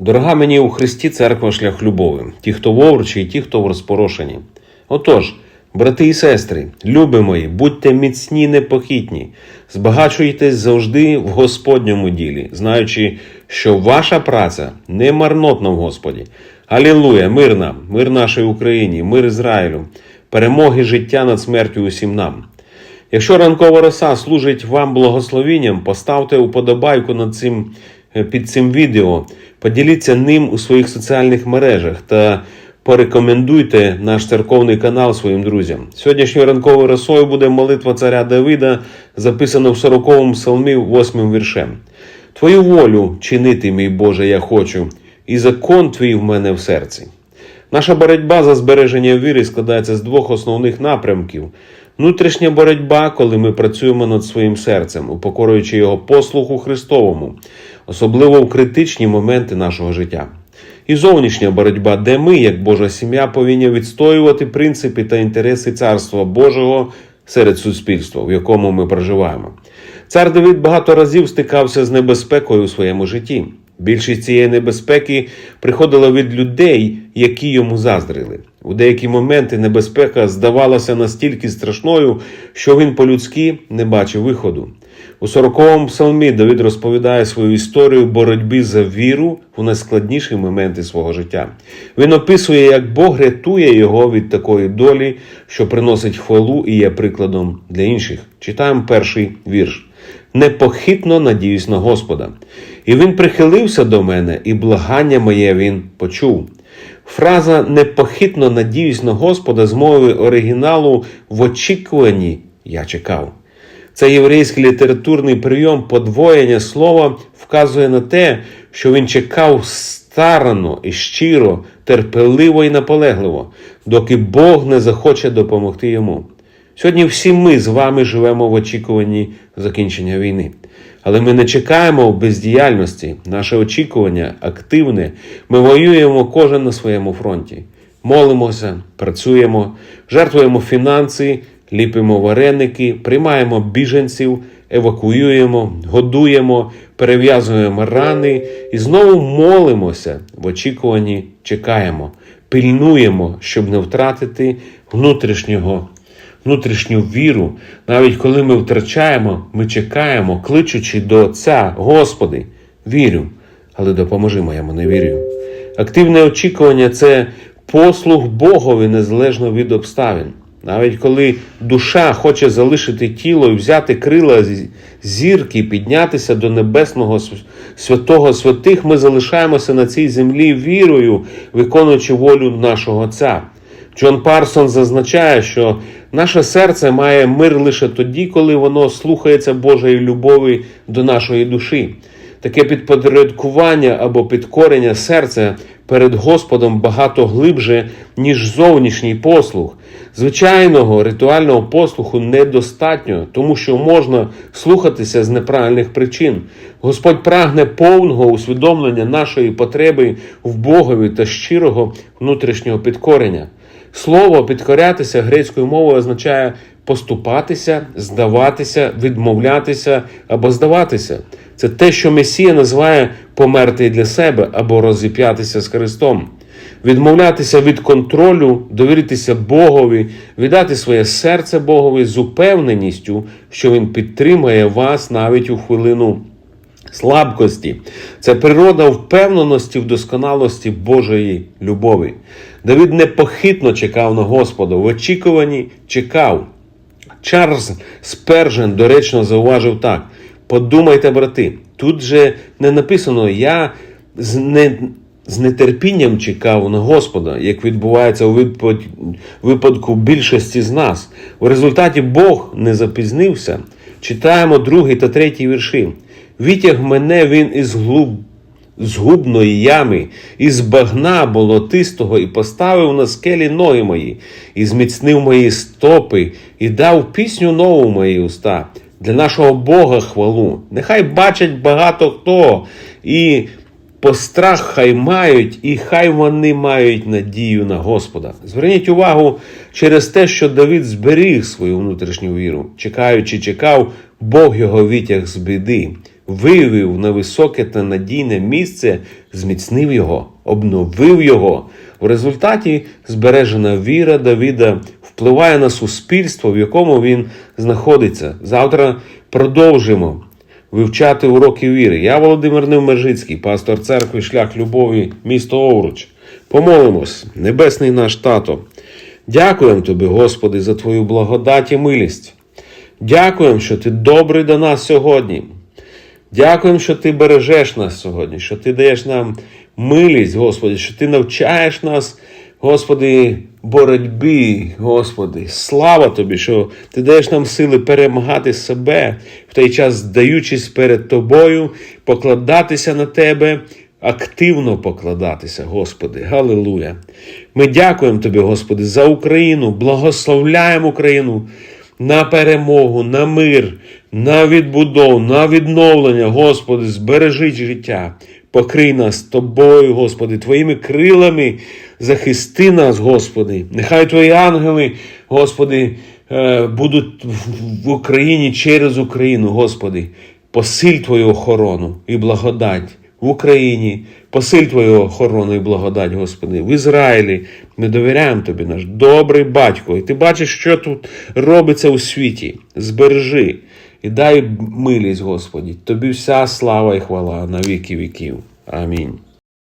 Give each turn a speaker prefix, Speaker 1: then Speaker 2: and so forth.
Speaker 1: Дорога мені у Христі церква шлях любові, ті, хто в овручі, і ті, хто в розпорошенні. Отож, брати і сестри, люби мої, будьте міцні, непохитні, збагачуйтесь завжди в Господньому ділі, знаючи, що ваша праця не марнотна в Господі. Алілуя, мир нам, мир нашій Україні, мир Ізраїлю, перемоги життя над смертю усім нам. Якщо ранкова роса служить вам благословінням, поставте уподобайку над цим, е, під цим відео, поділіться ним у своїх соціальних мережах та порекомендуйте наш церковний канал своїм друзям. Сьогоднішньою ранковою росою буде молитва царя Давида, записана в 40-му псалмі 8 віршем. Твою волю чинити, мій Боже, я хочу, і закон твій в мене в серці. Наша боротьба за збереження віри складається з двох основних напрямків: внутрішня боротьба, коли ми працюємо над своїм серцем, упокорюючи його послуху Христовому, особливо в критичні моменти нашого життя. І зовнішня боротьба, де ми, як Божа сім'я, повинні відстоювати принципи та інтереси Царства Божого серед суспільства, в якому ми проживаємо. Цар Давид багато разів стикався з небезпекою у своєму житті. Більшість цієї небезпеки приходила від людей, які йому заздрили. У деякі моменти небезпека здавалася настільки страшною, що він по-людськи не бачив виходу. У 40-му псалмі Давид розповідає свою історію боротьби за віру у найскладніші моменти свого життя. Він описує, як Бог рятує його від такої долі, що приносить хвалу і є прикладом для інших. Читаємо перший вірш. Непохитно надіюсь на Господа. І він прихилився до мене, і благання моє він почув. Фраза непохитно надіюсь на Господа з мови оригіналу в очікуванні я чекав. Цей єврейський літературний прийом подвоєння слова вказує на те, що він чекав старано і щиро, терпеливо і наполегливо, доки Бог не захоче допомогти йому. Сьогодні всі ми з вами живемо в очікуванні закінчення війни. Але ми не чекаємо в бездіяльності. Наше очікування активне. Ми воюємо кожен на своєму фронті. Молимося, працюємо, жертвуємо фінанси, ліпимо вареники, приймаємо біженців, евакуюємо, годуємо, перев'язуємо рани і знову молимося в очікуванні, чекаємо, пильнуємо, щоб не втратити внутрішнього внутрішню віру, навіть коли ми втрачаємо, ми чекаємо, кличучи до Отця, Господи, вірю, але допоможи моєму невір'ю. Активне очікування це послуг Богові незалежно від обставин. Навіть коли душа хоче залишити тіло і взяти крила зірки, піднятися до небесного святого святих, ми залишаємося на цій землі вірою, виконуючи волю нашого Отця. Джон Парсон зазначає, що наше серце має мир лише тоді, коли воно слухається Божої любові до нашої душі. Таке підпорядкування або підкорення серця перед Господом багато глибше, ніж зовнішній послуг. Звичайного ритуального послуху недостатньо, тому що можна слухатися з неправильних причин. Господь прагне повного усвідомлення нашої потреби в Богові та щирого внутрішнього підкорення. Слово підкорятися грецькою мовою означає поступатися, здаватися, відмовлятися або здаватися. Це те, що Месія називає померти для себе або розіп'ятися з Христом. Відмовлятися від контролю, довіритися Богові, віддати своє серце Богові з упевненістю, що Він підтримає вас навіть у хвилину слабкості. Це природа впевненості в досконалості Божої любові. Давид непохитно чекав на Господа, в очікуванні чекав. Чарльз Спержен доречно зауважив так: подумайте, брати, тут же не написано Я з не. З нетерпінням чекав на Господа, як відбувається у випадку більшості з нас. У результаті Бог не запізнився. Читаємо другий та третій вірші. Вітяг мене він із глуб, згубної ями, із багна болотистого, і поставив на скелі ноги мої, і зміцнив мої стопи, і дав пісню нову мої уста. Для нашого Бога хвалу. Нехай бачать багато хто, і пострах хай мають, і хай вони мають надію на Господа. Зверніть увагу через те, що Давид зберіг свою внутрішню віру, чекаючи, чекав, Бог його витяг з біди. Виявив на високе та надійне місце, зміцнив його, обновив його. В результаті збережена віра Давіда впливає на суспільство, в якому він знаходиться. Завтра продовжимо вивчати уроки віри. Я Володимир Невмержицький, пастор церкви Шлях Любові, місто Овруч. Помолимось, Небесний наш тато. Дякуємо тобі, Господи, за Твою благодать і милість. Дякуємо, що ти добрий до нас сьогодні. Дякуємо, що ти бережеш нас сьогодні, що ти даєш нам милість, Господи, що ти навчаєш нас, Господи, боротьбі, Господи. Слава Тобі, що ти даєш нам сили перемагати себе в той час, здаючись перед Тобою, покладатися на Тебе, активно покладатися, Господи. Галилуя. Ми дякуємо Тобі, Господи, за Україну, благословляємо Україну на перемогу, на мир, на відбудову, на відновлення, Господи, збережи життя. Покрий нас тобою, Господи, Твоїми крилами захисти нас, Господи. Нехай Твої ангели, Господи, е, будуть в- в Україні через Україну, Господи. Посиль Твою охорону і благодать в Україні. Посиль Твою охорону і благодать, Господи. В Ізраїлі ми довіряємо Тобі, наш добрий батько. І ти бачиш, що тут робиться у світі. Збережи і дай милість, Господі. Тобі вся слава і хвала на віки віків. Амінь.